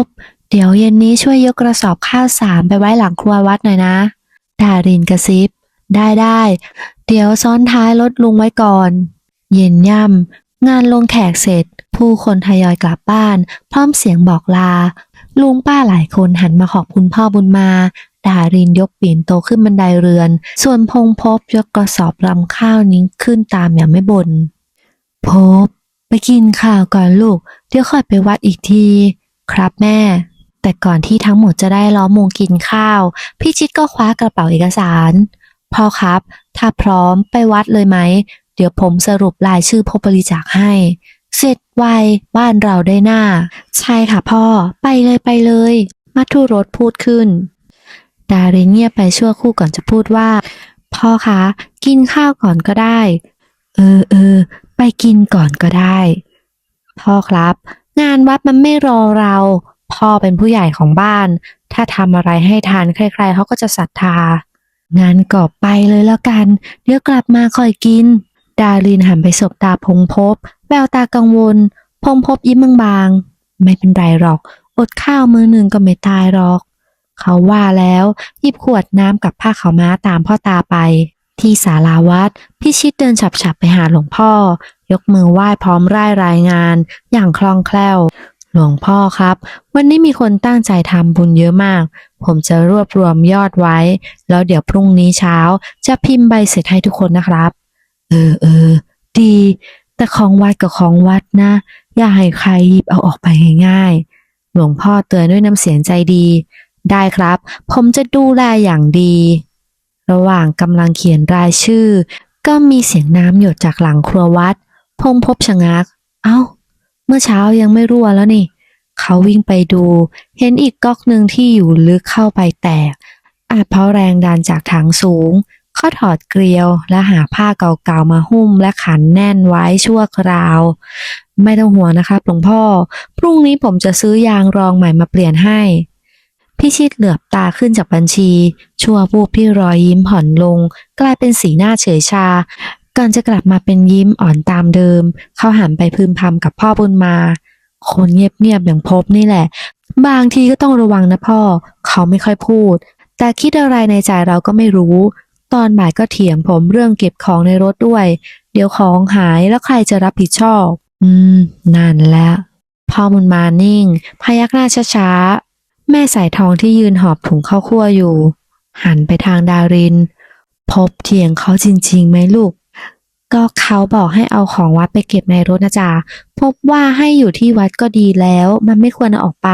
บ เดี๋ยวเย็นนี้ช่วยยกกระสอบข้าวสารไปไว้หลังครัววัดหน่อยนะ ดารินกระซิบ ได้ได้ เดี๋ยวซ้อนท้ายรถลุงไว้ก่อน เย็นย่ำงานลงแขกเสร็จ ผู้คนทยอยกลับบ้าน พร้อมเสียงบอกลา ลุงป้าหลายคนหันมาขอบคุณพ่อบุญมา ดารินยกปีนโตขึ้นบันไดเรือน ส่วนพงพบยกกระสอบรำข้าวนิ้งขึ้นตามอย่างไม่บน่นพบไปกินข้าวก่อนลูก เดี๋ยวค่อยไปวัดอีกที ครับแม่ แต่ก่อนที่ทั้งหมดจะได้ล้อมวงกินข้าว พี่ชิดก็คว้ากระเป๋าเอกสาร พ่อครับ ถ้าพร้อมไปวัดเลยไหม เดี๋ยวผมสรุปรายชื่อพบบริจาคให้ เสร็จไวบ้านเราได้หน้า ใช่ค่ะพ่อ ไปเลยไปเลย มัทุรสพูดขึ้น ดารินเงียบไปชั่วคู่ก่อนจะพูดว่า พ่อคะ กินข้าวก่อนก็ได้ เออเออไปกินก่อนก็ได้ พ่อครับ งานวัดมันไม่รอเรา พ่อเป็นผู้ใหญ่ของบ้าน ถ้าทำอะไรให้ทานใคร ๆเขาก็จะศรัทธา งานก็ไปเลยแล้วกัน เดี๋ยวกลับมาคอยกิน ดารินหันไปสบตาพงพบ แววตากังวล พงพบยิ้มบางๆ ไม่เป็นไรหรอก อดข้าวมือหนึ่งก็ไม่ตายหรอก เขาว่าแล้วหยิบขวดน้ำกับผ้าขาวม้าตามพ่อตาไป ที่ศาลาวัดพี่ชิดเดินฉับๆไปหาหลวงพ่อ ยกมือไหว้พร้อมร่ายรายงาน อย่างคล่องแคล่ว หลวงพ่อครับ วันนี้มีคนตั้งใจทำบุญเยอะมาก ผมจะรวบรวมยอดไว้ แล้วเดี๋ยวพรุ่งนี้เช้า จะพิมพ์ใบเสร็จให้ทุกคนนะครับ เออเออดี แต่ของวัดกับของวัดนะ อย่าให้ใครหยิบเอาออกไปง่ายๆหลวงพ่อเตือนด้วยน้ำเสียงใจดี ได้ครับ ผมจะดูแลอย่างดี ระหว่างกำลังเขียนรายชื่อ ก็มีเสียงน้ำหยดจากหลังครัววัด พงพบชะงัก เอ้า เมื่อเช้ายังไม่รั่วแล้วนี่ เขาวิ่งไปดู เห็นอีกก๊อกหนึ่งที่อยู่ลึกเข้าไปแตก อาจเพราะแรงดันจากถังสูง เขาถอดเกลียวและหาผ้าเก่าๆมาหุ้มและขันแน่นไว้ชั่วคราว ไม่ต้องห่วงนะครับหลวงพ่อ พรุ่งนี้ผมจะซื้อยางรองใหม่มาเปลี่ยนให้ พี่ชิดเหลือบตาขึ้นจากบัญชี ชั่ววูบที่รอยยิ้มผ่อนลง กลายเป็นสีหน้าเฉยชา ก่อนจะกลับมาเป็นยิ้มอ่อนตามเดิม เขาหันไปพึมพำกับพ่อบุญมา คนเงียบๆอย่างพบนี่แหละ บางทีก็ต้องระวังนะพ่อ เขาไม่ค่อยพูด แต่คิดอะไรในใจเราก็ไม่รู้ ตอนบ่ายก็เถียงผมเรื่องเก็บของในรถด้วย เดี๋ยวของหายแล้วใครจะรับผิดชอบ อืมนั่นแหละพ่อบุญมานิ่ง พยักหน้าช้าๆ แม่สายทองที่ยืนหอบถุงข้าวคั่วอยู่ หันไปทางดาริน พบเถียงเขาจริงๆไหมลูก ก็เขาบอกให้เอาของวัดไปเก็บในรถนะจ๊ะพบว่าให้อยู่ที่วัดก็ดีแล้ว มันไม่ควรเอาออกไป